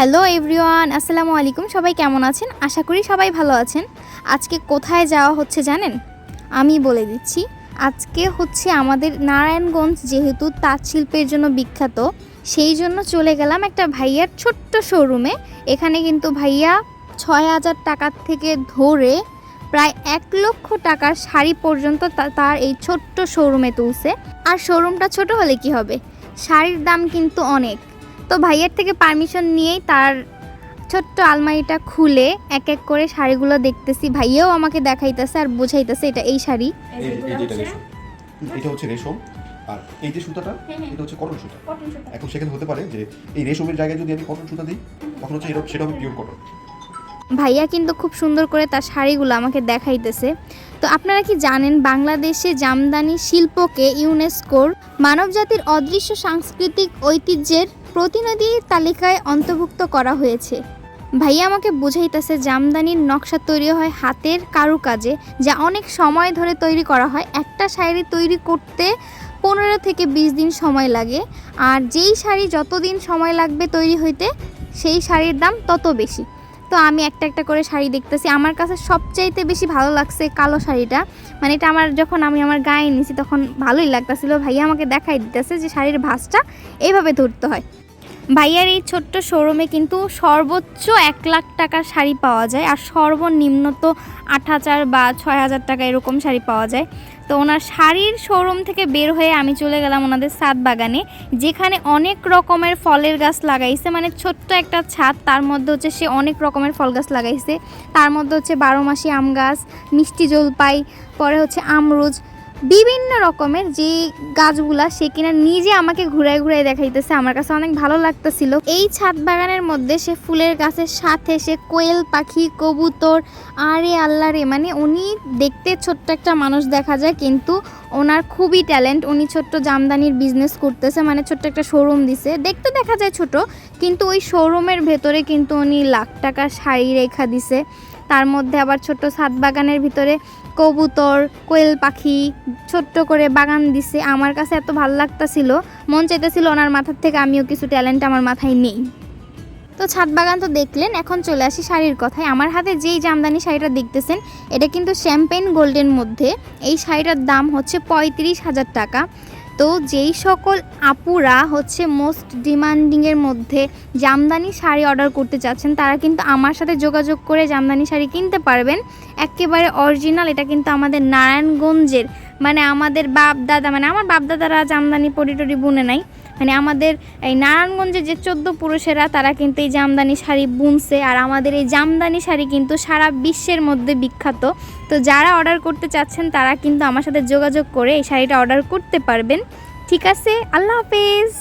Hello everyone, আসসালামু আলাইকুম। সবাই কেমন আছেন? আশা করি সবাই ভালো আছেন। আজকে কোথায় যাওয়া হচ্ছে জানেন? আমি বলে দিচ্ছি, আজকে হচ্ছে আমাদের নারায়ণগঞ্জ যেহেতু তাঁত শিল্পের জন্য বিখ্যাত, সেই জন্য চলে গেলাম একটা ভাইয়ার ছোট্ট শোরুমে এখানে কিন্তু ভাইয়া ছয় হাজার টাকার থেকে ধরে প্রায় এক লক্ষ টাকার শাড়ি পর্যন্ত তার এই ছোট্ট শোরুমে তুলছে। আর শোরুমটা ছোট হলে কি হবে? শাড়ির দাম কিন্তু অনেক। তো ভাইয়ের থেকে পারমিশন নিয়েই তার ছোট্ট আলমারিটা খুলে এক এক করে শাড়িগুলো দেখতেছি। ভাইয়াও আমাকে দেখাইতেছে আর বোঝাইতেছে এটা এই শাড়ি। এটা এটা হচ্ছে রেশম। আর এই যে সুতাটা এটা হচ্ছে কটন সুতা। এখন সেখানে হতে পারে যে এই রেশমের জায়গায় যদি আমি কটন সুতা দিই তখন হচ্ছে এটা সেটা হবে পিওর কটন ভাইয়া কিন্তু খুব সুন্দর করে তার শাড়িগুলো আমাকে দেখাইতেছে। তো আপনারা কি জানেন বাংলাদেশে জামদানি শিল্পকে ইউনেস্কোর মানবজাতির অদৃশ্য সাংস্কৃতিক ঐতিহ্যের প্রতিনিধি তালিকায় অন্তর্ভুক্ত করা হয়েছে। ভাইয়া আমাকে বুঝাইতেছে জামদানির নকশা তৈরি হয় হাতের কারুকাজে, যা অনেক সময় ধরে তৈরি করা হয়। একটা শাড়ি তৈরি করতে পনেরো থেকে বিশ দিন সময় লাগে। আর যেই শাড়ি যতদিন সময় লাগবে তৈরি হইতে, সেই শাড়ির দাম তত বেশি। তো আমি একটা একটা করে শাড়ি দেখতেছি। আমার কাছে সবচাইতে বেশি ভালো লাগছে কালো শাড়িটা। মানে এটা আমার যখন আমি আমার গায়ে নিছি তখন ভালোই লাগতেছিল। ভাইয়া আমাকে দেখাই দিতেছে যে শাড়ির ভাঁজটা এইভাবে ধরতে হয়। ভাইয়ার এই ছোট্ট শোরুমে কিন্তু সর্বোচ্চ এক লাখ টাকার শাড়ি পাওয়া যায় আর সর্বনিম্ন তো আট হাজার বা ছয় হাজার টাকা এরকম শাড়ি পাওয়া যায়। তো ওনার শাড়ির শোরুম থেকে বের হয়ে আমি চলে গেলাম ওনাদের ছাদ বাগানে, যেখানে অনেক রকমের ফলের গাছ লাগাইছে। মানে ছোট্ট একটা ছাদ, তার মধ্যে হচ্ছে সে অনেক রকমের ফল গাছ লাগাইছে। তার মধ্যে হচ্ছে বারো মাসি আম গাছ, মিষ্টি জলপাই, পরে হচ্ছে আমরুজ বিভিন্ন রকমের যে গাছগুলা সে কিনা নিজে আমাকে ঘুরায় ঘুরায় দেখাইতেছে, আমার কাছে অনেক ভালো লাগতেছিল। এই ছাদ বাগানের মধ্যে সে ফুলের গাছের সাথে সে কোয়েল পাখি, কবুতর, আরে আল্লাহ রে মানে উনি দেখতে ছোট্ট একটা মানুষ দেখা যায়, কিন্তু ওনার খুবই ট্যালেন্ট। উনি ছোট্ট জামদানির বিজনেস করতেছে মানে ছোট্ট একটা শোরুম দিছে। দেখতে দেখা যায় ছোট, কিন্তু ওই শোরুমের ভেতরে কিন্তু উনি লাখ টাকার শাড়ি রেখা দিছে। তার মধ্যে আবার ছোট্ট ছাদ বাগানের ভিতরে কবুতর, কোয়েল পাখি ছোট্ট করে বাগান দিছে। আমার কাছে এত ভালো লাগতাছিল, মন চাইতেছিল ওনার মাথার থেকে আমিও কিছু ট্যালেন্ট আমার মাথায় নেই। তো ছাদ বাগান তো দেখলেন, এখন চলে আসি শাড়ির কথায়। আমার হাতে যেই জামদানি শাড়িটা দেখতেছেন, এটা কিন্তু শ্যাম্পেন গোল্ডের মধ্যে। এই শাড়িটার দাম হচ্ছে পঁয়ত্রিশ হাজার টাকা। তো যেই সকল আপুরা হচ্ছে মোস্ট ডিমান্ডিংয়ের মধ্যে জামদানি শাড়ি অর্ডার করতে চাচ্ছেন তারা কিন্তু আমার সাথে যোগাযোগ করে জামদানি শাড়ি কিনতে পারবেন। একেবারে অরিজিনাল এটা কিন্তু আমাদের নারায়ণগঞ্জের মানে আমাদের বাপ দাদা মানে আমার বাপ দাদারা জামদানি পরিটরি বুনে নাই। মানে আমাদের এই নারায়ণগঞ্জের যে চোদ্দ পুরুষেরা, তারা কিন্তু এই জামদানি শাড়ি বুনছে, আর আমাদের এই জামদানি শাড়ি কিন্তু সারা বিশ্বের মধ্যে বিখ্যাত। তো যারা অর্ডার করতে চাচ্ছেন, তারা কিন্তু আমার সাথে যোগাযোগ করে এই শাড়িটা অর্ডার করতে পারবেন। ঠিক আছে, আল্লাহ হাফেজ।